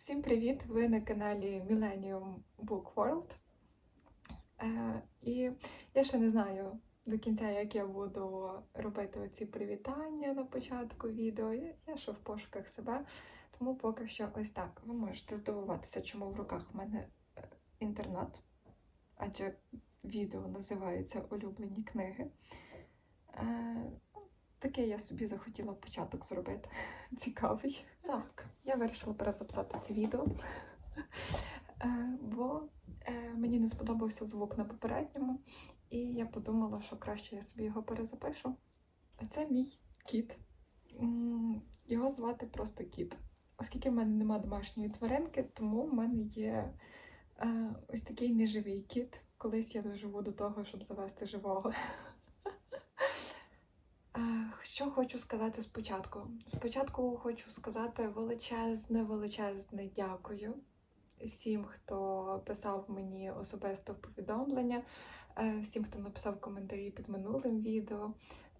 Всім привіт! Ви на каналі Millennium Book World. Е, і я ще не знаю до кінця, як я буду робити оці привітання на початку відео. Я, ще в пошуках себе, тому поки що ось так. Ви можете здивуватися, чому в руках в мене е, інтернет, адже відео називається Улюблені книги. Е, Таке я собі захотіла початок зробити. Цікавий. Так, я вирішила перезаписати це відео, Е, бо е, мені не сподобався звук на попередньому, і я подумала, що краще я собі його перезапишу. А це мій кіт. Його звати просто кіт. Оскільки в мене нема домашньої тваринки, тому в мене є е, ось такий неживий кіт. Колись я доживу до того, щоб завести живого. Що хочу сказати спочатку? Спочатку хочу сказати величезне, величезне дякую всім, хто писав мені особисто повідомлення, е, всім, хто написав коментарі під минулим відео.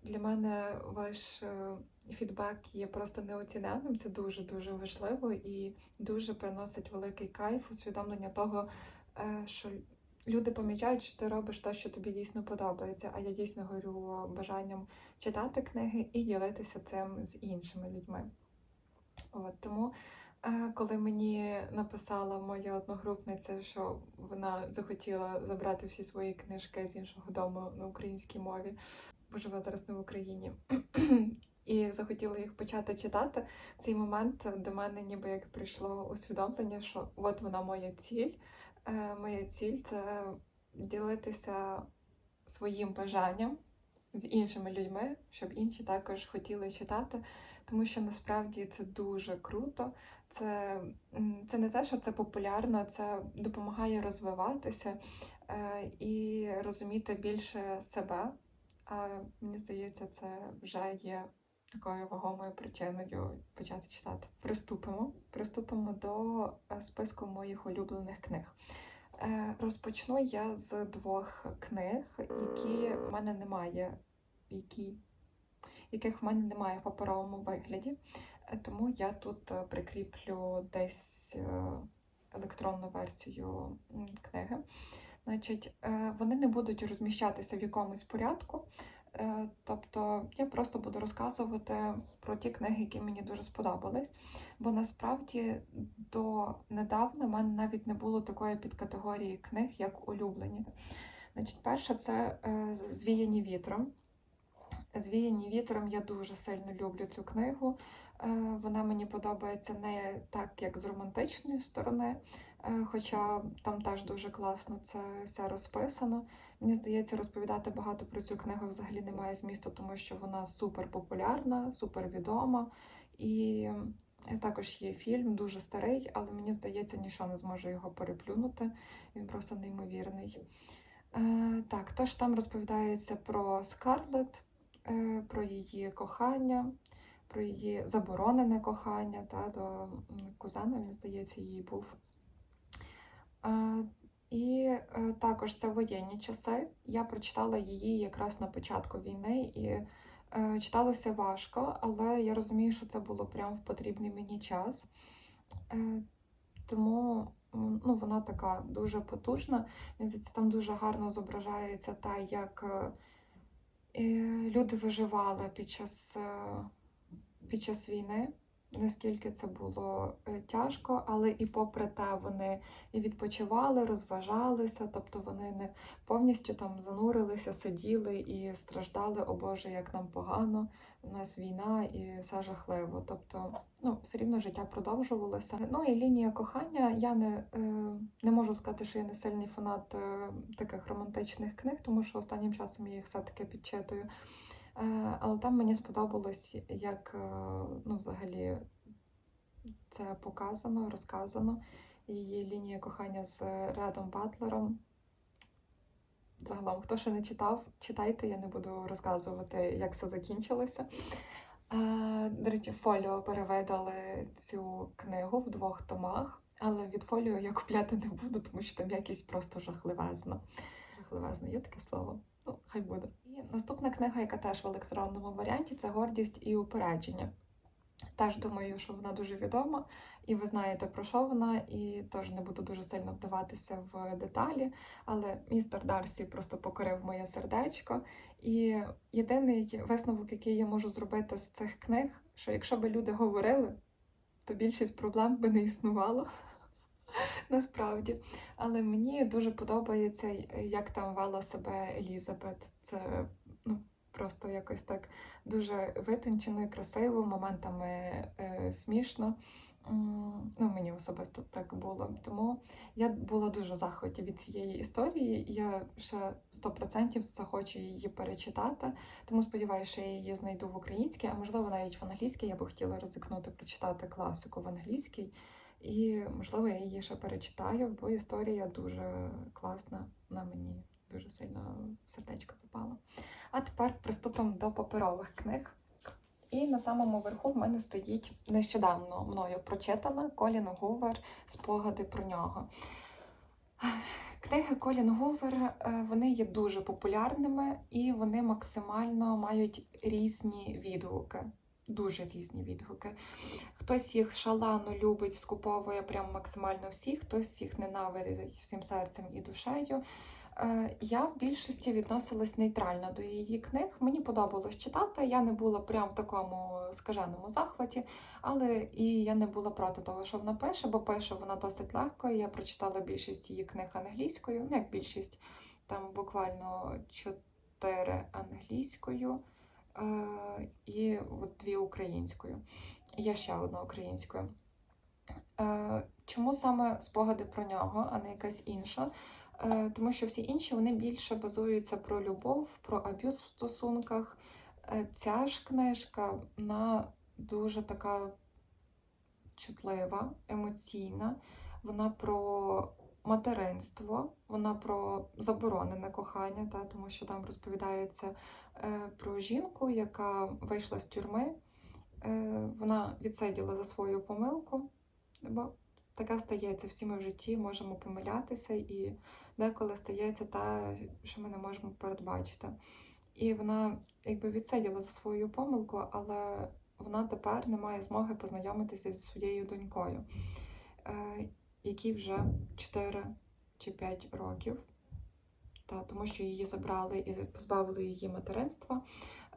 Для мене ваш е, фідбек є просто неоціненним. Це дуже дуже важливо і дуже приносить великий кайф, усвідомлення того, е, що люди помічають, що ти робиш те, що тобі дійсно подобається. А я дійсно горю бажанням читати книги і ділитися цим з іншими людьми. От тому, е, коли мені написала моя одногрупниця, що вона захотіла забрати всі свої книжки з іншого дому на українській мові, бо живе зараз не в Україні. І захотіла їх почати читати. В цей момент до мене ніби як прийшло усвідомлення, що от вона моя ціль. Е, Моя ціль це ділитися своїм бажанням з іншими людьми, щоб інші також хотіли читати, тому що насправді це дуже круто. Це, це не те, що це популярно, це допомагає розвиватися е, і розуміти більше себе. А мені здається, це вже є такою вагомою причиною почати читати. Приступимо. Приступимо до е, списку моїх улюблених книг. Е, Розпочну я з двох книг, які в мене немає, які, яких в мене немає в паперовому вигляді. Е, Тому я тут прикріплю десь електронну версію книги. Значить, вони не будуть розміщатися в якомусь порядку. Е, Тобто я просто буду розказувати про ті книги, які мені дуже сподобались. Бо насправді до недавно в мене навіть не було такої підкатегорії книг, як улюблені. Значить, перша це е, Звіяні вітром. Звіяні вітром я дуже сильно люблю цю книгу. Е, Вона мені подобається не так, як з романтичної сторони, е, хоча там теж дуже класно це все розписано. Мені здається, розповідати багато про цю книгу взагалі немає змісту, тому що вона супер популярна, супер відома. І е, також є фільм, дуже старий, але мені здається, нічого не зможе його переплюнути. Він просто неймовірний. Так, тож там розповідається про Скарлетт, про її кохання, про її заборонене кохання та, до кузена, він здається, її був. Е, і е, також це воєнні часи. Я прочитала її якраз на початку війни, і е, читалося важко, але я розумію, що це було прямо в потрібний мені час. Е, тому ну, вона така дуже потужна. Мені здається, там дуже гарно зображається те, як е, е, люди виживали під час, е, під час війни. Наскільки це було е, тяжко, але і попри те вони і відпочивали, розважалися, тобто вони не повністю там занурилися, сиділи і страждали, о Боже, як нам погано, у нас війна і все жахливо. Тобто, ну, все рівно життя продовжувалося. Ну і лінія кохання. Я не, е, не можу сказати, що я не сильний фанат е, таких романтичних книг, тому що останнім часом я їх все-таки підчитую. Е, Але там мені сподобалось, як е, ну, взагалі це показано, розказано. Її лінія кохання з Редом Батлером. Загалом, хто ще не читав, читайте, я не буду розказувати, як все закінчилося. Е, До речі, фоліо перевидали цю книгу в двох томах, але від фоліо я купляти не буду, тому що там якість просто жахливезна. Жахливезна, є таке слово. Ну, хай буде. І наступна книга, яка теж в електронному варіанті, це гордість і упередження. Теж думаю, що вона дуже відома, і ви знаєте про що вона, і теж не буду дуже сильно вдаватися в деталі. Але містер Дарсі просто покорив моє сердечко. І єдиний висновок, який я можу зробити з цих книг, що якщо би люди говорили, то більшість проблем би не існувало. Насправді. Але мені дуже подобається, як там вела себе Елізабет. Це ну, просто якось так дуже витончено і красиво, моментами е, смішно. Ну, мені особисто так було. Тому я була дуже в захваті від цієї історії. Я ще 100% захочу її перечитати. Тому сподіваюся, що я її знайду в українській, а можливо навіть в англійській. Я би хотіла ризикнути прочитати класику в англійській. І, можливо, я її ще перечитаю, бо історія дуже класна. Вона мені дуже сильно сердечко запала. А тепер приступимо до паперових книг. І на самому верху в мене стоїть нещодавно мною прочитана Колін Гувер Спогади про нього. Книги Колін Гувер е, вони є дуже популярними і вони максимально мають різні відгуки. Дуже різні відгуки. Хтось їх шалено любить, скуповує прям максимально всіх, хтось їх ненавидить всім серцем і душею. Е, Я в більшості відносилась нейтрально до її книг. Мені подобалось читати. Я не була прям в такому скаженому захваті, але і я не була проти того, що вона пише, бо пише вона досить легко. Я прочитала більшість її книг англійською, ну як більшість, там буквально чотири англійською е, і от дві українською. Є ще одна українською. Е, Чому саме спогади про нього, а не якась інша? Е, Тому що всі інші вони більше базуються про любов, про аб'юз в стосунках. Е, Ця ж книжка вона дуже така чутлива, емоційна. Вона про материнство, вона про заборонене кохання, та, тому що там розповідається е, про жінку, яка вийшла з тюрми. Е, Вона відсиділа за свою помилку, бо таке стається всі ми в житті, можемо помилятися, і деколи стається те, що ми не можемо передбачити. І вона якби відсиділа за свою помилку, але вона тепер не має змоги познайомитися зі своєю донькою, е, якій вже 4 чи 5 років, та, тому що її забрали і позбавили її материнства,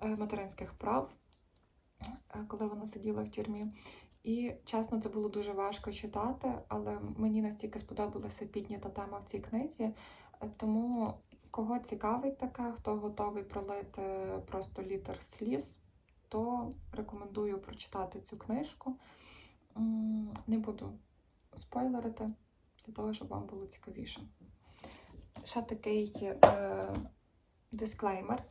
е, материнських прав, е, коли вона сиділа в тюрмі. І чесно, це було дуже важко читати, але мені настільки сподобалася піднята тема в цій книзі. Е, Тому кого цікавить таке, хто готовий пролити просто літер сліз, то рекомендую прочитати цю книжку. Не буду спойлерити, для того, щоб вам було цікавіше. Ще такий е, дисклеймер.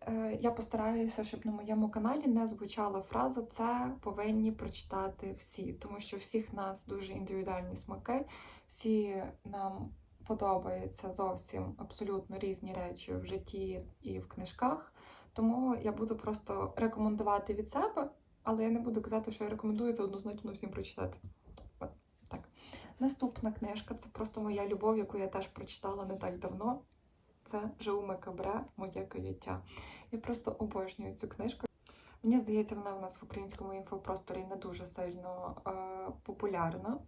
Е, Я постараюся, щоб на моєму каналі не звучала фраза Це повинні прочитати всі, тому що всіх нас дуже індивідуальні смаки, всі нам подобаються зовсім абсолютно різні речі в житті і в книжках. Тому я буду просто рекомендувати від себе, але я не буду казати, що я рекомендую це однозначно всім прочитати. Наступна книжка це просто моя любов, яку я теж прочитала не так давно. Це Жауме Кабре Моє каяття. Я просто обожнюю цю книжку. Мені здається, вона в нас в українському інфопросторі не дуже сильно е, популярна.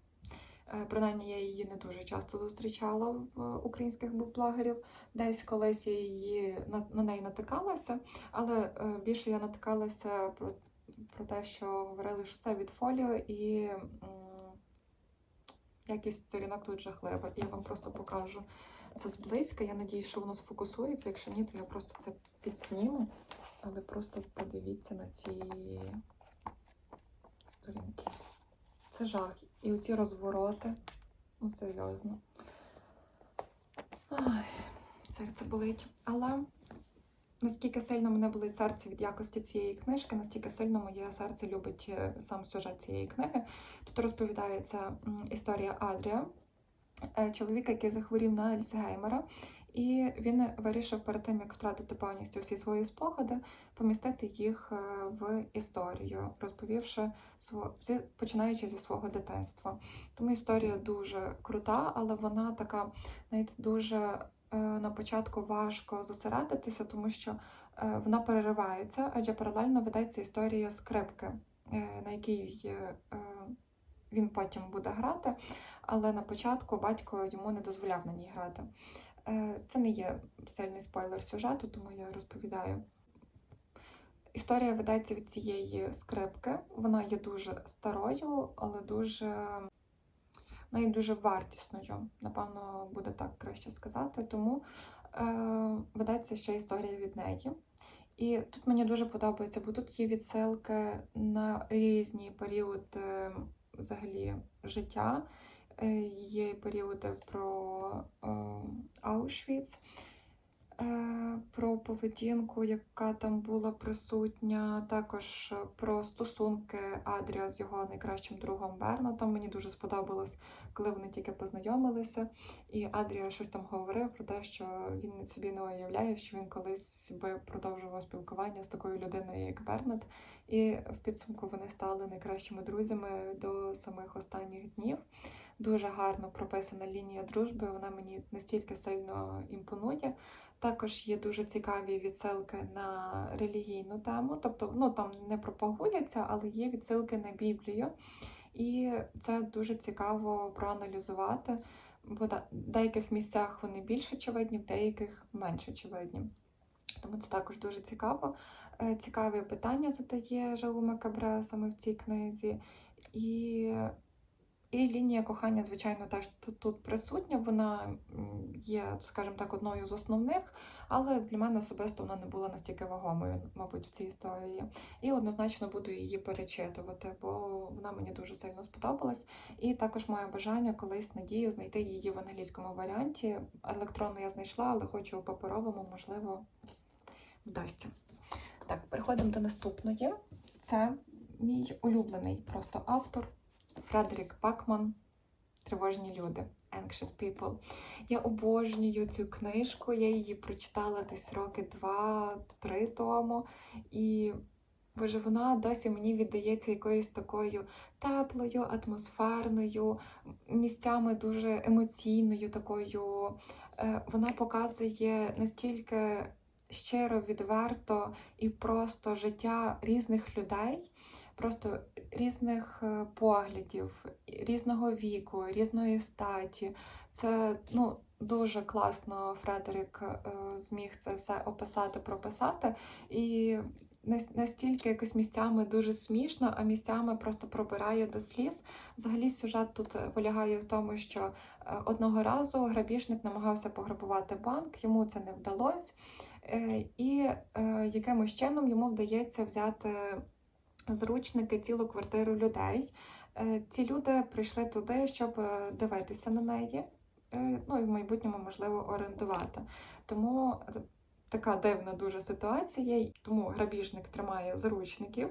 Е, принаймні, я її не дуже часто зустрічала в українських блогерів. Десь колись я її на, на неї натикалася, але е, більше я натикалася про, про те, що говорили, що це від фоліо і якість сторінок тут жахлива. І я вам просто покажу це зблизька. Я надію, що воно сфокусується. Якщо ні, то я просто це підсніму. Але просто подивіться на ці сторінки. Це жах. І оці розвороти. Ну, серйозно. Ай, серце болить. Але наскільки сильно мене болить серце від якості цієї книжки, настільки сильно моє серце любить е, сам сюжет цієї книги. Тут розповідається історія Адрія, е, чоловіка, який захворів на Альцгеймера. І він вирішив перед тим, як втратити повністю всі свої спогади, помістити їх е, в історію, розповівши сво... зі- починаючи зі свого дитинства. Тому історія дуже крута, але вона така, знаєте, дуже на початку важко зосередитися, тому що е, вона переривається, адже паралельно ведеться історія скрипки. е, на якій е, е, він потім буде грати, але на початку батько йому не дозволяв на ній грати. Е, Це не є сильний спойлер сюжету, тому я розповідаю. Історія ведеться від цієї скрипки. Вона є дуже старою, але дуже вона і дуже вартісною. Напевно, буде так краще сказати. Тому е, ведеться ще історія від неї. І тут мені дуже подобається, бо тут є відсилки на різні періоди взагалі життя. Е, Є періоди про е, Аушвіц, про поведінку, яка там була присутня, також про стосунки Адрія з його найкращим другом Бернатом. Мені дуже сподобалось, коли вони тільки познайомилися, і Адрія щось там говорив про те, що він собі не уявляє, що він колись би продовжував спілкування з такою людиною, як Бернат. І в підсумку вони стали найкращими друзями до самих останніх днів. Дуже гарно прописана лінія дружби. Вона мені настільки сильно імпонує. Також є дуже цікаві відсилки на релігійну тему, тобто ну там не пропагується, але є відсилки на Біблію. І це дуже цікаво проаналізувати, бо в деяких місцях вони більш очевидні, в деяких менш очевидні. Тому це також дуже цікаво. Е, Цікаві питання задає Жауме Кабре саме в цій книзі. І, і лінія кохання, звичайно, теж тут, присутня. Вона є, скажімо так, одною з основних, але для мене особисто вона не була настільки вагомою, мабуть, в цій історії. І однозначно буду її перечитувати, бо вона мені дуже сильно сподобалась. І також маю бажання колись надію знайти її в англійському варіанті. Електронну я знайшла, але хочу у паперовому, можливо, вдасться. Так, переходимо до наступної. Це мій улюблений просто автор Фредерік Пакман Тривожні люди. Anxious People. Я обожнюю цю книжку. Я її прочитала десь роки два-три тому. І боже, вона досі мені віддається якоюсь такою теплою, атмосферною, місцями дуже емоційною такою. Е, Вона показує настільки щиро, відверто і просто життя різних людей, просто різних е, поглядів, різного віку, різної статі. Це ну, дуже класно Фредерік е, зміг це все описати, прописати. І настільки якось місцями дуже смішно, а місцями просто пробирає до сліз. Взагалі сюжет тут е, полягає в тому, що одного разу грабіжник намагався пограбувати банк, йому це не вдалося. І якимось чином йому вдається взяти зручники цілу квартиру людей. Е, Ці люди прийшли туди, щоб е, дивитися на неї, е, ну і в майбутньому, можливо, орендувати. Тому така дивна дуже ситуація. Тому грабіжник тримає заручників.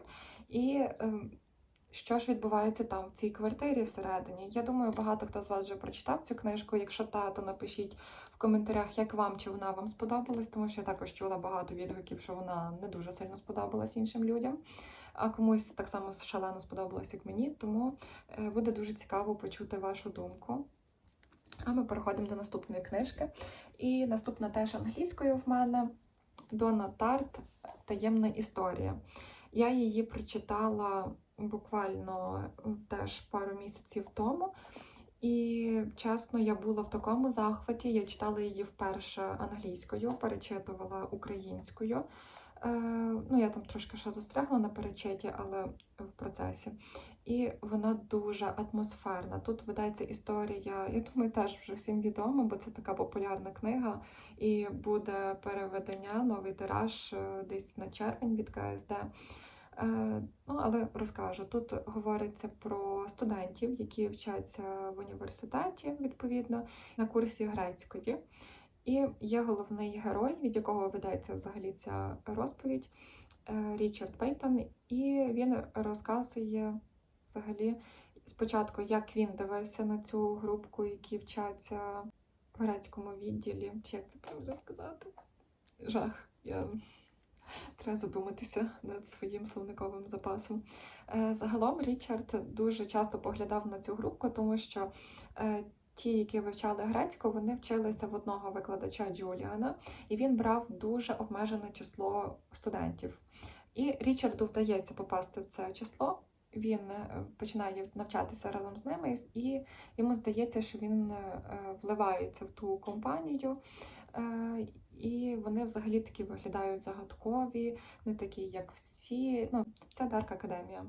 І ем, що ж відбувається там, в цій квартирі всередині? Я думаю, багато хто з вас вже прочитав цю книжку. Якщо та, то напишіть в коментарях, як вам чи вона вам сподобалась, тому що я також чула багато відгуків, що вона не дуже сильно сподобалась іншим людям. А комусь так само шалено сподобалось, як мені, тому е, буде дуже цікаво почути вашу думку. А ми переходимо до наступної книжки. І наступна теж англійською в мене Дона Тарт Таємна історія. Я її прочитала буквально е, теж пару місяців тому. І чесно, я була в такому захваті. Я читала її вперше англійською, перечитувала українською. Е, ну, я там трошки ще застрягла на перечеті, але в процесі. І вона дуже атмосферна. Тут ведеться історія, я думаю, теж вже всім відомо, бо це така популярна книга, і буде переведення, новий тираж е, десь на червень від КСД. Е, ну, але розкажу. Тут говориться про студентів, які вчаться в університеті, відповідно, на курсі грецької. І є головний герой, від якого ведеться взагалі ця розповідь е, Річард Пейпен, і він розказує взагалі спочатку, як він дивився на цю групку, які вчаться в грецькому відділі. Чи як це правильно сказати? Жах. Я... Треба задуматися над своїм словниковим запасом. Е, Загалом Річард дуже часто поглядав на цю групку, тому що е, ті, які вивчали грецьку, вони вчилися в одного викладача Джуліана, і він брав дуже обмежене число студентів. І Річарду вдається попасти в це число, він е, починає навчатися разом з ними, і йому здається, що він е, вливається в ту компанію. Е, І вони взагалі такі виглядають загадкові, не такі, як всі. Ну, це Дарк Академія.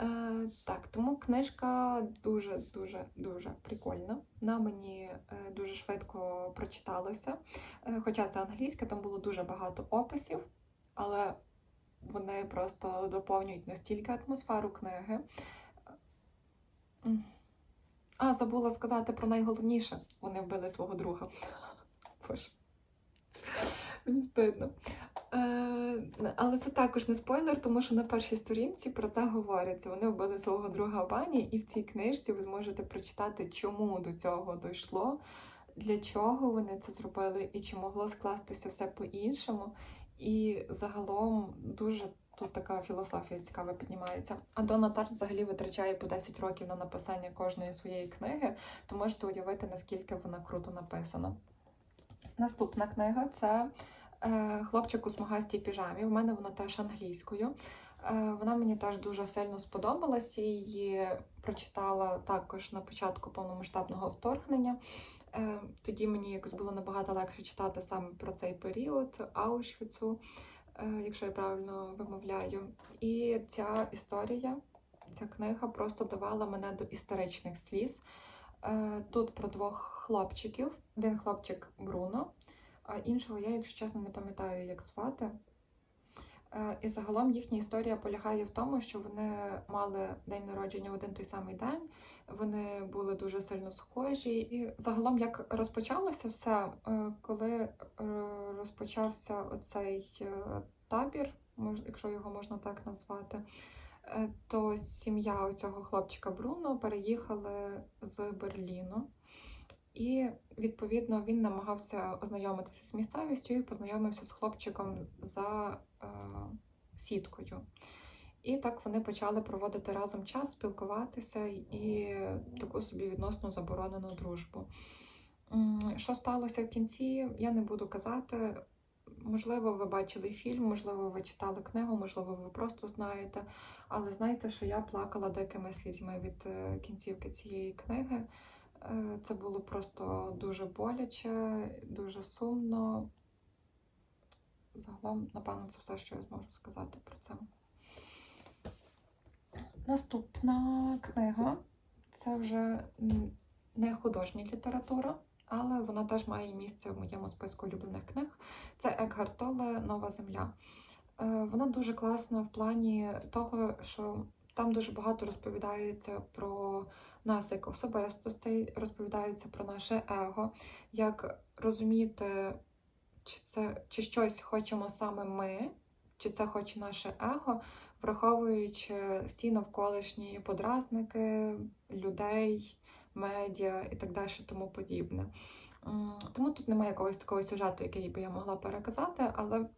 Е, Так, тому книжка дуже-дуже дуже прикольна. Вона мені е, дуже швидко прочиталася. Е, Хоча це англійська, там було дуже багато описів, але вони просто доповнюють настільки атмосферу книги. А, забула сказати про найголовніше. Вони вбили свого друга. Боже. Мені стидно. Е, але це також не спойлер, тому що на першій сторінці про це говориться. Вони вбили свого друга бані, і в цій книжці ви зможете прочитати, чому до цього дійшло, для чого вони це зробили, і чи могло скластися все по-іншому. І загалом дуже тут така філософія цікава піднімається. А Дона Тарт взагалі витрачає по 10 років на написання кожної своєї книги, то можете уявити, наскільки вона круто написана. Наступна книга це Хлопчик у смугастій піжамі. У мене вона теж англійською. Е, Вона мені теж дуже сильно сподобалась. Її прочитала також на початку повномасштабного вторгнення. Е, Тоді мені якось було набагато легше читати саме про цей період Аушвіцу, е, якщо я правильно вимовляю. І ця історія, ця книга просто давала мене до історичних сліз. Е, Тут про двох хлопчиків. Один хлопчик Бруно, а іншого я, якщо чесно, не пам'ятаю, як звати. Е, І загалом їхня історія полягає в тому, що вони мали день народження в один той самий день. Вони були дуже сильно схожі. І загалом, як розпочалося все, е, коли е, розпочався оцей табір, якщо його можна так назвати, то сім'я цього хлопчика Бруно переїхали з Берліну. І відповідно він намагався ознайомитися з місцевістю і познайомився з хлопчиком за е, сіткою. І так вони почали проводити разом час, спілкуватися і таку собі відносно заборонену дружбу. Що сталося в кінці, я не буду казати. Можливо, ви бачили фільм, можливо, ви читали книгу, можливо, ви просто знаєте. Але знайте, що я плакала дикими слізьми від е, кінцівки цієї книги. Е, Це було просто дуже боляче, дуже сумно. Загалом, напевно, це все, що я зможу сказати про це. Наступна книга це вже не художня література, але вона теж має місце в моєму списку улюблених книг. Це Екгарт Толе Нова Земля. Е, Вона дуже класна в плані того, що там дуже багато розповідається про нас як особистостей, розповідається про наше его, як розуміти, чи це чи щось хочемо саме ми, чи це хоче наше его, враховуючи всі навколишні подразники, людей, медіа і так далі, тому подібне. Тому тут немає якогось такого сюжету, який би я могла переказати, але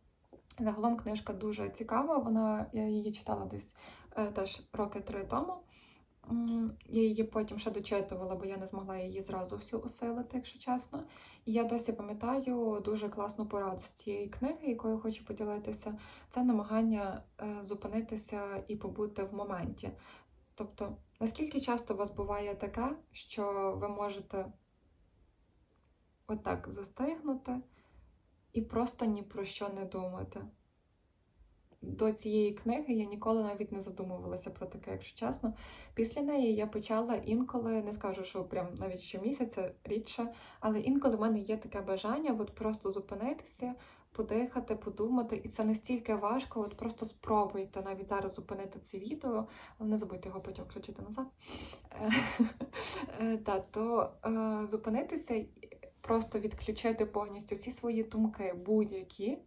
загалом книжка дуже цікава. Вона я її читала десь е, теж роки три тому. Я її потім ще дочитувала, бо я не змогла її зразу всю усилити, якщо чесно. І я досі пам'ятаю дуже класну пораду з цієї книги, якою хочу поділитися. Це намагання е, зупинитися і побути в моменті. Тобто, наскільки часто у вас буває таке, що ви можете отак застигнути і просто ні про що не думати. До цієї книги я ніколи навіть не задумувалася про таке, якщо чесно. Після неї я почала інколи, не скажу, що прям навіть щомісяця рідше, але інколи в мене є таке бажання от просто зупинитися, подихати, подумати. І це настільки важко, от просто спробуйте навіть зараз зупинити це відео, але не забудьте його потім включити назад. Е, е, то е, зупинитися, просто відключити повністю всі свої думки, будь-які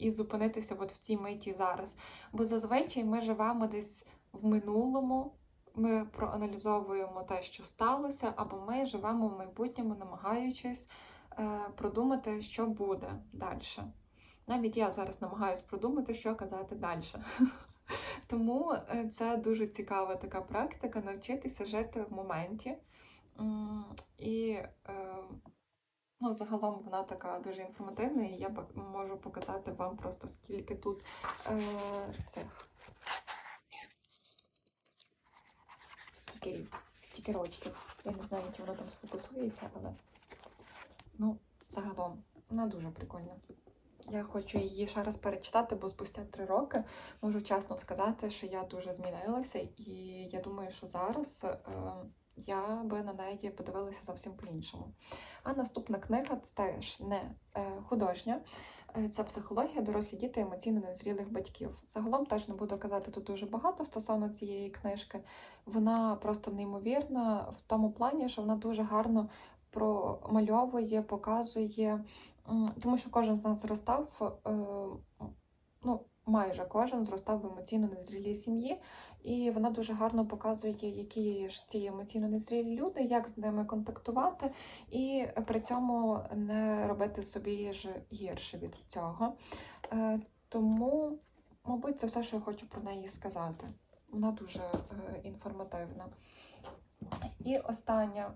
і зупинитися от в цій миті зараз. Бо зазвичай ми живемо десь в минулому, ми проаналізовуємо те, що сталося, або ми живемо в майбутньому, намагаючись е, продумати, що буде далі. Навіть я зараз намагаюся продумати, що казати далі. Тому е, це дуже цікава така практика навчитися жити в моменті. І е, Ну, загалом вона така дуже інформативна, і я можу показати вам просто скільки тут е, цих стікерів, стікерочків. Я не знаю, чи воно там сфокусується, але ну, загалом вона дуже прикольна. Я хочу її ще раз перечитати, бо спустя три роки можу чесно сказати, що я дуже змінилася, і я думаю, що зараз. Е, я би на неї подивилася зовсім по-іншому. А наступна книга це теж не е, художня, е, це психологія, дорослі діти емоційно незрілих батьків. Загалом теж не буду казати тут дуже багато стосовно цієї книжки. Вона просто неймовірна в тому плані, що вона дуже гарно промальовує, показує, тому що кожен з нас зростав, е, ну, майже кожен зростав в емоційно незрілій сім'ї, і вона дуже гарно показує, які ж ці емоційно незрілі люди, як з ними контактувати, і при цьому не робити собі ж гірше від цього. Е, Тому, мабуть, це все, що я хочу про неї сказати. Вона дуже е, інформативна. І остання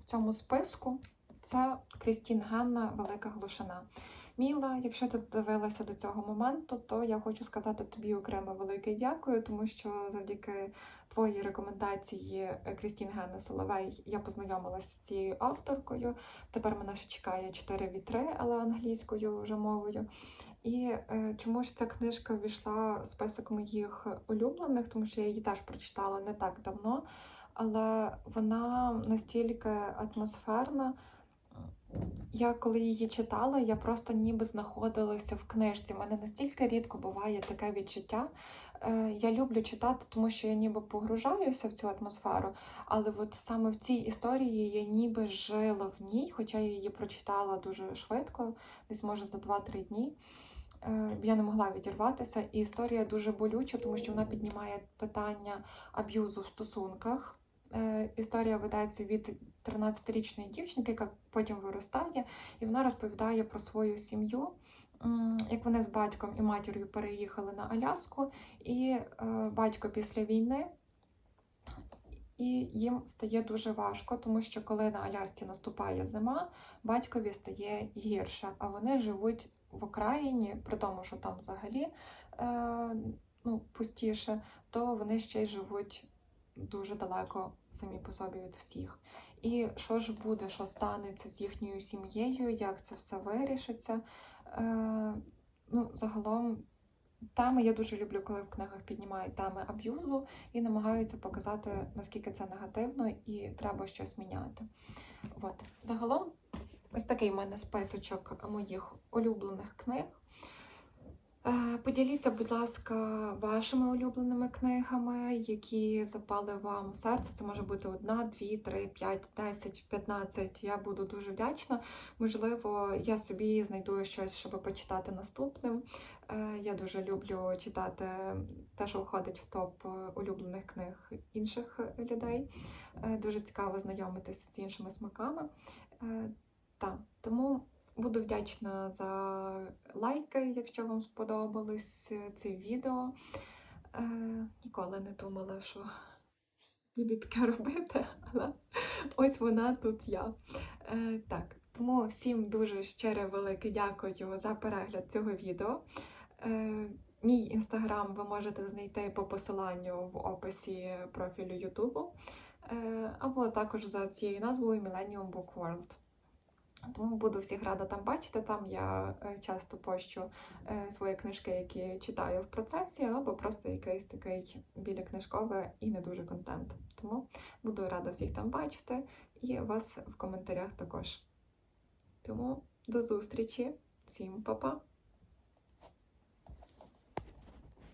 в цьому списку це Крістін Ганна Велика Глушина. Міла, якщо ти дивилася до цього моменту, то я хочу сказати тобі окремо велике дякую, тому що завдяки твоїй рекомендації е, Крістін Ганна Соловей я познайомилася з цією авторкою. Тепер мене ще чекає чотири вітри, але англійською вже мовою. І е, чому ж ця книжка ввійшла в список моїх улюблених, тому що я її теж прочитала не так давно, але вона настільки атмосферна. Я коли її читала, я просто ніби знаходилася в книжці. У мене настільки рідко буває таке відчуття. Е, Я люблю читати, тому що я ніби погружаюся в цю атмосферу, але от саме в цій історії я ніби жила в ній, хоча я її прочитала дуже швидко, десь може за 2-3 дні. Е, Я не могла відірватися, і історія дуже болюча, тому що вона піднімає питання аб'юзу в стосунках. Е, Історія ведеться від 13-річної дівчинки, яка потім виростає, і вона розповідає про свою сім'ю, як вони з батьком і матір'ю переїхали на Аляску, і е, батько після війни. І їм стає дуже важко, тому що коли на Алясці наступає зима, батькові стає гірше, а вони живуть в окраїні, при тому, що там взагалі е, ну, пустіше, то вони ще й живуть дуже далеко самі по собі від всіх. І що ж буде, що станеться з їхньою сім'єю, як це все вирішиться. Е, ну, Загалом теми я дуже люблю, коли в книгах піднімають теми аб'юзу і намагаються показати, наскільки це негативно і треба щось міняти. От. Загалом, ось такий в мене списочок моїх улюблених книг. Е, Поділіться, будь ласка, вашими улюбленими книгами, які запали вам в серце. Це може бути одна, дві, три, п'ять, десять, п'ятнадцять. Я буду дуже вдячна. Можливо, я собі знайду щось, щоб почитати наступним. Е, Я дуже люблю читати те, що входить в топ улюблених книг інших людей. Е, Дуже цікаво знайомитися з іншими смаками. Е, Так, тому. Буду вдячна за лайки, якщо вам сподобалось це відео. Е, ніколи не думала, що буду таке робити, але ось вона тут я. Е, так, тому всім дуже щире велике дякую за перегляд цього відео. Е, мій інстаграм ви можете знайти по посиланню в описі профілю Ютубу, е, або також за цією назвою Millennium Book World. Тому буду всіх рада там бачити. Там я е, часто пощу е, свої книжки, які читаю в процесі, або просто якийсь такий біля книжкове і не дуже контент. Тому буду рада всіх там бачити і вас в коментарях також. Тому до зустрічі, всім па-па!